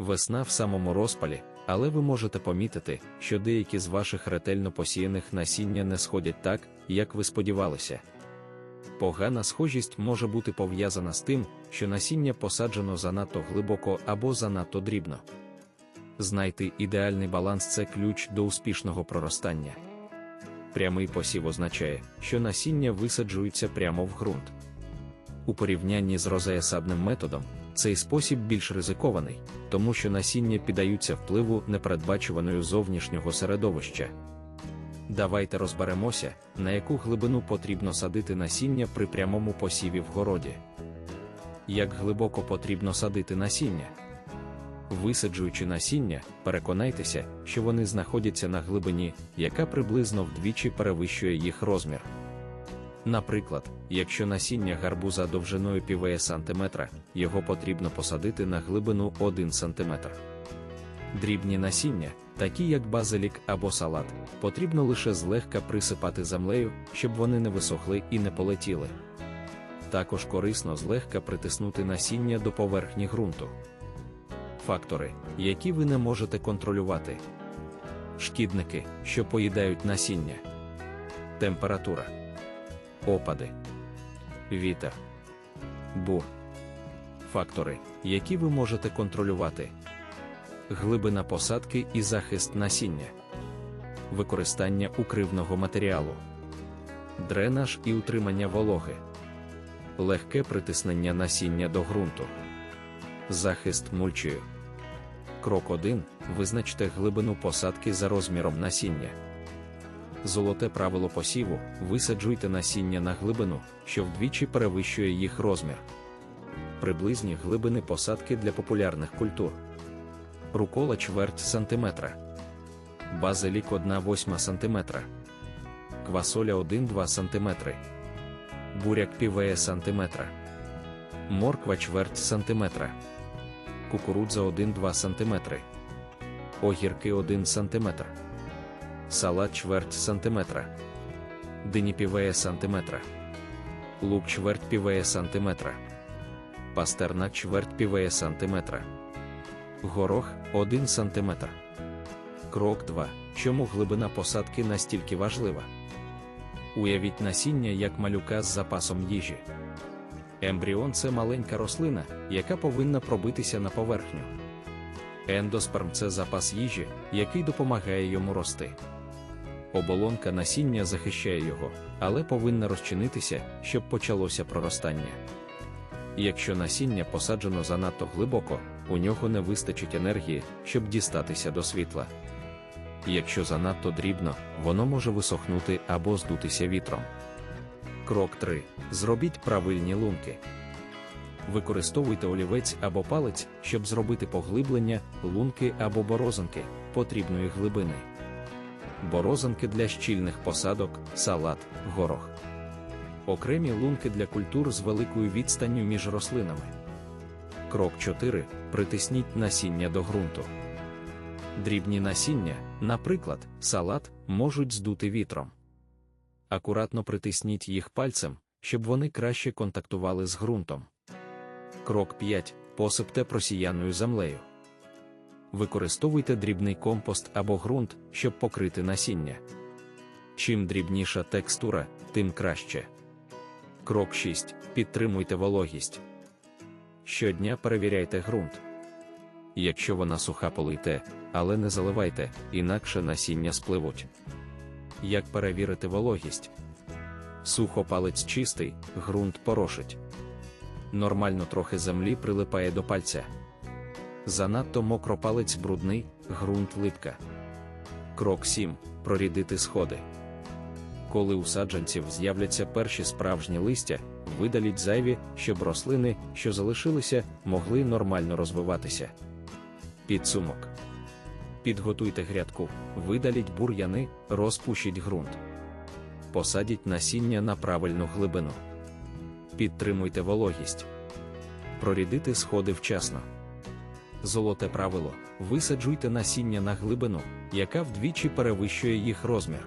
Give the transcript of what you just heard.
Весна в самому розпалі, але ви можете помітити, що деякі з ваших ретельно посіяних насіння не сходять так, як ви сподівалися. Погана схожість може бути пов'язана з тим, що насіння посаджено занадто глибоко або занадто дрібно. Знайти ідеальний баланс це ключ до успішного проростання. Прямий посів означає, що насіння висаджується прямо в ґрунт. У порівнянні з розеясадним методом, цей спосіб більш ризикований, тому що насіння піддаються впливу непередбачуваної зовнішнього середовища. Давайте розберемося, на яку глибину потрібно садити насіння при прямому посіві в городі. Як глибоко потрібно садити насіння? Висаджуючи насіння, переконайтеся, що вони знаходяться на глибині, яка приблизно вдвічі перевищує їх розмір. Наприклад, якщо насіння гарбуза довжиною півеє сантиметра, його потрібно посадити на глибину 1 см. Дрібні насіння, такі як базилік або салат, потрібно лише злегка присипати землею, щоб вони не висохли і не полетіли. Також корисно злегка притиснути насіння до поверхні ґрунту. Фактори, які ви не можете контролювати. Шкідники, що поїдають насіння. Температура. Опади. Вітер. Бур. Фактори, які ви можете контролювати. Глибина посадки і захист насіння. Використання укривного матеріалу. Дренаж і утримання вологи. Легке притиснення насіння до ґрунту. Захист мульчею. Крок 1. Визначте глибину посадки за розміром насіння. Золоте правило посіву висаджуйте насіння на глибину, що вдвічі перевищує їх розмір. Приблизні глибини посадки для популярних культур. Рукола чверть сантиметра. Базилік 1 восьма сантиметра. Квасоля 1-2 сантиметри. Буряк півеє сантиметра. Морква чверть сантиметра. Кукурудза 1-2 сантиметри. Огірки 1 сантиметр. Салат чверть сантиметра. Дині півеє сантиметра. Лук чверть півеє сантиметра. Пастернак чверть півеє сантиметра. Горох 1 сантиметр. Крок 2. Чому глибина посадки настільки важлива? Уявіть насіння як малюка з запасом їжі. Ембріон це маленька рослина, яка повинна пробитися на поверхню. Ендосперм це запас їжі, який допомагає йому рости. Оболонка насіння захищає його, але повинна розчинитися, щоб почалося проростання. Якщо насіння посаджено занадто глибоко, у нього не вистачить енергії, щоб дістатися до світла. Якщо занадто дрібно, воно може висохнути або здутися вітром. Крок 3. Зробіть правильні лунки. Використовуйте олівець або палець, щоб зробити поглиблення, лунки або борозинки потрібної глибини. Борозинки для щільних посадок, салат, горох. Окремі лунки для культур з великою відстанню між рослинами. Крок 4. Притисніть насіння до ґрунту. Дрібні насіння, наприклад, салат, можуть здути вітром. Акуратно притисніть їх пальцем, щоб вони краще контактували з ґрунтом. Крок 5. Посипте просіяною землею. Використовуйте дрібний компост або ґрунт, щоб покрити насіння. Чим дрібніша текстура, тим краще. Крок 6. Підтримуйте вологість. Щодня перевіряйте ґрунт. Якщо вона суха, полийте, але не заливайте, інакше насіння спливуть. Як перевірити вологість? Сухо палець чистий, ґрунт порошить. Нормально трохи землі прилипає до пальця. Занадто мокро палець брудний, ґрунт липка. Крок 7. Прорідити сходи. Коли у саджанців з'являться перші справжні листя, видаліть зайві, щоб рослини, що залишилися, могли нормально розвиватися. Підсумок. Підготуйте грядку, видаліть бур'яни, розпушіть ґрунт. Посадіть насіння на правильну глибину. Підтримуйте вологість. Прорідити сходи вчасно. Золоте правило: висаджуйте насіння на глибину, яка вдвічі перевищує їх розмір.